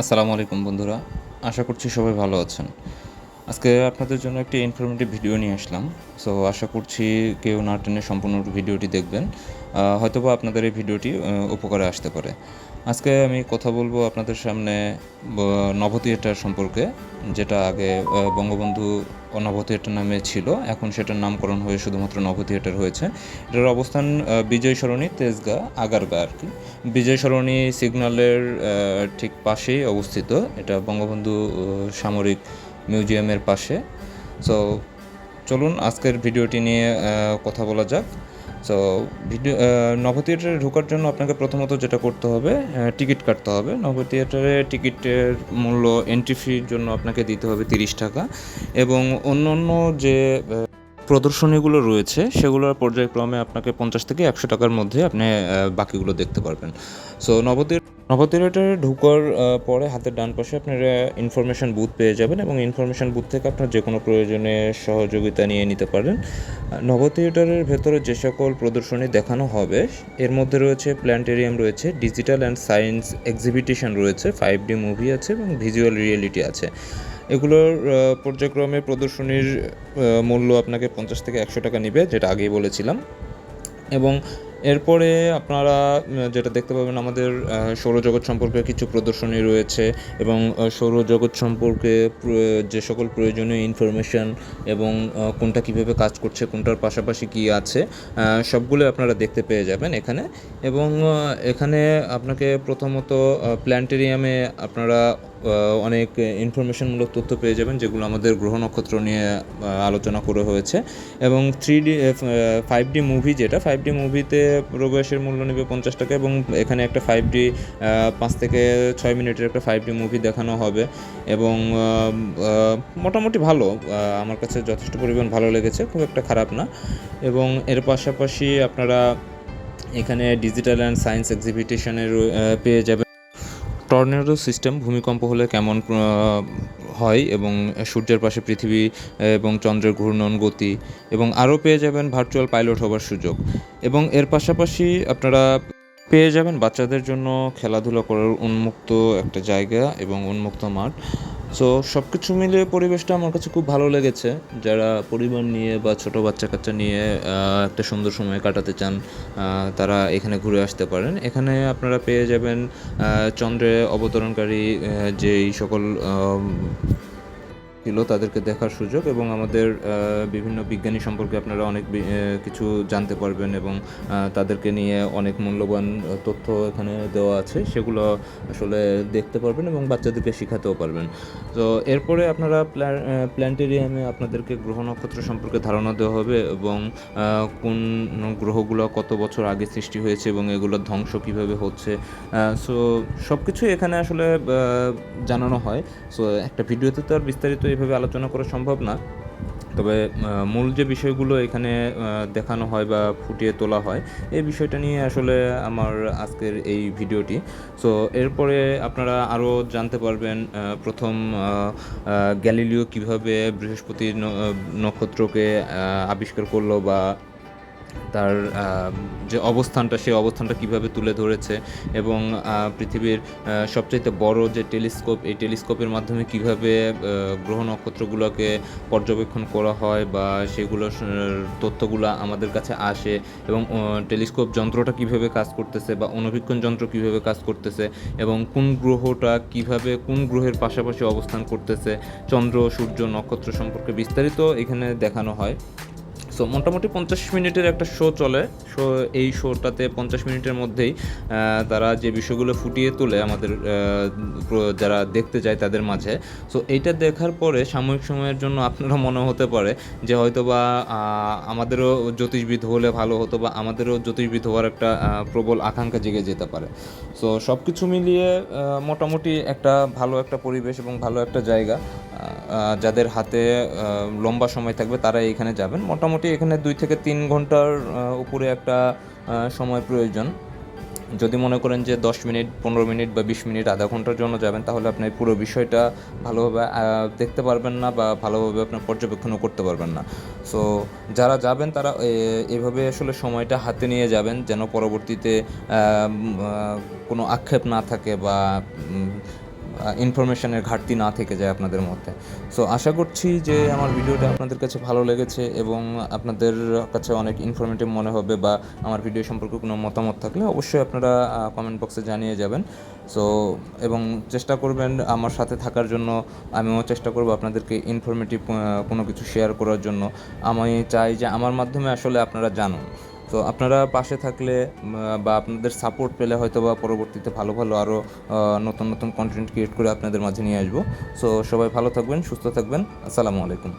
আসসালামু আলাইকুম বন্ধুরা আশা করছি সবাই ভালো আছেন। আজকে আপনাদের জন্য একটি ইনফরমেটিভ ভিডিও নিয়ে আসলাম। সো আশা করছি কেউ না টেনে সম্পূর্ণ ভিডিওটি দেখবেন। হয়তোবা আপনাদের এই ভিডিওটি উপকারে আসতে পারে। আজকে আমি কথা বলব আপনাদের সামনে, ব- নভ থিয়েটার সম্পর্কে, যেটা আগে বঙ্গবন্ধু নভ থিয়েটার নামে ছিল। এখন সেটার নামকরণ হয়ে শুধুমাত্র নভ থিয়েটার হয়েছে। এটার অবস্থান বিজয় সরণি, তেজগা, আগারগা আর কি। বিজয় সরণি সিগন্যালের ঠিক পাশেই অবস্থিত। এটা বঙ্গবন্ধু সামরিক মিউজিয়ামের পাশে। সো চলুন আজকের ভিডিওটি নিয়ে কথা বলা যাক। সো ভিডিও নভ থিয়েটারে ঢোকার জন্য আপনাকে প্রথমত যেটা করতে হবে টিকিট কাটতে হবে। নভ থিয়েটারে টিকিটের মূল্য এন্ট্রি ফির জন্য আপনাকে দিতে হবে তিরিশ টাকা। এবং অন্য অন্য যে প্রদর্শনীগুলো রয়েছে, সেগুলোর পর্যায়ক্রমে আপনাকে পঞ্চাশ থেকে একশো টাকার মধ্যে আপনি বাকিগুলো দেখতে পারবেন। সো নবদ্বীপ নবদ্বীপের ঢুকার পরে হাতের ডান পাশে আপনারা ইনফরমেশন বুথ পেয়ে যাবেন এবং ইনফরমেশন বুথ থেকে আপনার যে কোনো প্রয়োজনে সহযোগিতা নিয়ে নিতে পারেন। নব থিয়েটারের ভেতরে যে সকল প্রদর্শনী দেখানো হবে, এর মধ্যে রয়েছে প্ল্যানেটেরিয়াম রয়েছে ডিজিটাল অ্যান্ড সায়েন্স এক্সিবিটিশন রয়েছে ফাইভ ডি মুভি আছে এবং ভিজুয়াল রিয়েলিটি আছে। এগুলোর পর্যায়ক্রমে প্রদর্শনীর মূল্য আপনাকে পঞ্চাশ থেকে একশো টাকা নেবে, যেটা আগেই বলেছিলাম। এবং এরপরে আপনারা যেটা দেখতে পাবেন আমাদের সৌরজগৎ সম্পর্কে কিছু প্রদর্শনী রয়েছে এবং সৌরজগৎ সম্পর্কে যে সকল প্রয়োজনীয় ইনফরমেশন এবং কোনটা কীভাবে কাজ করছে, কোনটার পাশাপাশি কি আছে সবগুলো আপনারা দেখতে পেয়ে যাবেন এখানে। এবং এখানে আপনাকে প্রথমত প্ল্যানেটেরিয়ামে আপনারা অনেক ইনফরমেশনমূলক তথ্য পেয়ে যাবেন যেগুলো আমাদের গ্রহ নক্ষত্র নিয়ে আলোচনা করে হয়েছে। এবং three D five D movie যেটা ফাইভ ডি মুভিতে প্রবেশের মূল্য নেবে পঞ্চাশ টাকা এবং এখানে একটা ফাইভ ডি পাঁচ থেকে ছয় মিনিটের একটা ফাইভ ডি মুভি দেখানো হবে। এবং মোটামুটি ভালো আমার কাছে যথেষ্ট পরিমাণ ভালো লেগেছে, খুব একটা খারাপ না। এবং এর পাশাপাশি আপনারা এখানে ডিজিটাল অ্যান্ড সায়েন্স এক্সিবিটিশনের পেয়ে যাবেন। টর্নেডো সিস্টেম ভূমিকম্প হলে কেমন হয় এবং সূর্যের পাশে পৃথিবী এবং চন্দ্রের ঘূর্ণন গতি, এবং আরও পেয়ে যাবেন ভার্চুয়াল পাইলট হবার সুযোগ। এবং এর পাশাপাশি আপনারা পেয়ে যাবেন বাচ্চাদের জন্য খেলাধুলা করার উন্মুক্ত একটা জায়গা এবং উন্মুক্ত মাঠ। সো সব কিছু মিলিয়ে পরিবেশটা আমার কাছে খুব ভালো লেগেছে। যারা পরিবার নিয়ে বা ছোট বাচ্চা কাচ্চা নিয়ে একটা সুন্দর সময় কাটাতে চান তারা এখানে ঘুরে আসতে পারেন। এখানে আপনারা পেয়ে যাবেন চন্দ্রে অবতরণকারী যেই সকল ছিল তাদেরকে দেখার সুযোগ এবং আমাদের বিভিন্ন বিজ্ঞানী সম্পর্কে আপনারা অনেক কিছু জানতে পারবেন এবং তাদেরকে নিয়ে অনেক মূল্যবান তথ্য এখানে দেওয়া আছে, সেগুলো আসলে দেখতে পারবেন এবং বাচ্চাদেরকে শেখাতেও পারবেন। তো এরপরে আপনারা প্ল্যান্টেরিয়ামে আপনাদেরকে গ্রহ নক্ষত্র সম্পর্কে ধারণা দেওয়া হবে এবং কোন গ্রহগুলো কত বছর আগে সৃষ্টি হয়েছে এবং এগুলোর ধ্বংস কীভাবে হচ্ছে সো সব কিছুই এখানে আসলে জানানো হয়। সো একটা ভিডিওতে তো আর বিস্তারিত এইভাবে আলোচনা করা সম্ভব না। তবে মূল যে বিষয়গুলো এখানে দেখানো হয় বা ফুটিয়ে তোলা হয়, এই বিষয়টা নিয়ে আসলে আমার আজকের এই ভিডিওটি। সো এরপরে আপনারা আরও জানতে পারবেন প্রথম গ্যালিলিও কীভাবে বৃহস্পতির ন- নক্ষত্রকে আবিষ্কার করল বা তার যে অবস্থানটা, সেই অবস্থানটা কীভাবে তুলে ধরেছে এবং পৃথিবীর সবচাইতে বড় যে টেলিস্কোপ, এই টেলিস্কোপের মাধ্যমে কীভাবে গ্রহ নক্ষত্রগুলোকে পর্যবেক্ষণ করা হয় বা সেগুলো তথ্যগুলো আমাদের কাছে আসে এবং টেলিস্কোপ যন্ত্রটা কীভাবে কাজ করতেছে বা অনুবীক্ষণ যন্ত্র কীভাবে কাজ করতেছে এবং কোন গ্রহটা কীভাবে, কোন গ্রহের পাশাপাশি অবস্থান করতেছে, চন্দ্র, সূর্য, নক্ষত্র সম্পর্কে বিস্তারিত এখানে দেখানো হয়। সো মোটামুটি পঞ্চাশ মিনিটের একটা শো চলে। শো এই শোটাতে পঞ্চাশ মিনিটের মধ্যেই তারা যে বিষয়গুলো ফুটিয়ে তোলে আমাদের যারা দেখতে যায় তাদের মাঝে। সো এইটা দেখার পরে সাময়িক সময়ের জন্য আপনারা মনে হতে পারে যে হয়তো বা আমাদেরও জ্যোতিষবিদ হলে ভালো হতো বা আমাদেরও জ্যোতিষবিদ হওয়ার একটা প্রবল আকাঙ্ক্ষা জেগে যেতে পারে। সো সব কিছু মিলিয়ে মোটামুটি একটা ভালো একটা পরিবেশ এবং ভালো একটা জায়গা। যাদের হাতে লম্বা সময় থাকবে তারা এখানে যাবেন। মোটামুটি এখানে দুই থেকে তিন ঘণ্টার উপরে একটা সময় প্রয়োজন। যদি মনে করেন যে দশ মিনিট, পনেরো মিনিট বা বিশ মিনিট, আধা ঘণ্টার জন্য যাবেন, তাহলে আপনি পুরো বিষয়টা ভালোভাবে দেখতে পারবেন না বা ভালোভাবে আপনার পর্যবেক্ষণও করতে পারবেন না। সো যারা যাবেন, তারা এভাবে আসলে সময়টা হাতে নিয়ে যাবেন, যেন পরবর্তীতে কোনো আক্ষেপ না থাকে বা ইনফরমেশনের ঘাটতি না থেকে যায় আপনাদের মধ্যে। সো আশা করছি যে আমার ভিডিওটা আপনাদের কাছে ভালো লেগেছে এবং আপনাদের কাছে অনেক ইনফরমেটিভ মনে হবে বা আমার ভিডিও সম্পর্কে কোনো মতামত থাকলে অবশ্যই আপনারা কমেন্ট বক্সে জানিয়ে যাবেন। সো এবং চেষ্টা করবেন আমার সাথে থাকার জন্য, আমিও চেষ্টা করব আপনাদেরকে ইনফরমেটিভ কোনো কিছু শেয়ার করার জন্য। আমি চাই যে আমার মাধ্যমে আসলে আপনারা জানুন। তো আপনারা পাশে থাকলে বা আপনাদের সাপোর্ট পেলে হয়তো বা পরবর্তীতে ভালো ভালো আরও নতুন নতুন কন্টেন্ট ক্রিয়েট করে আপনাদের মাঝে নিয়ে আসব। সো সবাই ভালো থাকবেন, সুস্থ থাকবেন। আসসালামু আলাইকুম।